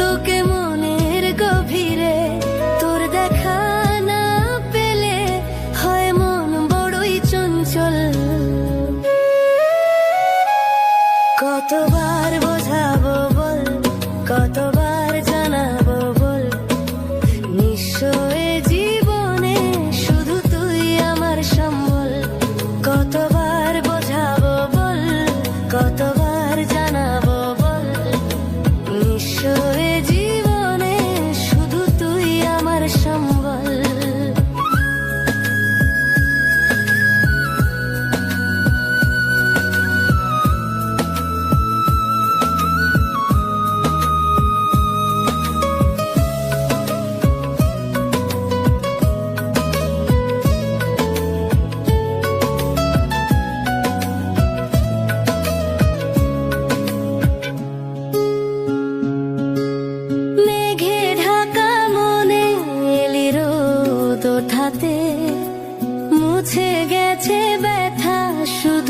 তোকে মনের গভীরে তোর দেখা না পেলে হয় মন বড়ই চঞ্চল। কতবার বোঝাবো বল, কতবার জানাব বল, নিশ্চয় জীবনে শুধু তুই আমার সম্বল। কতবার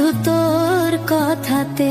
শুধু তোর কথাতে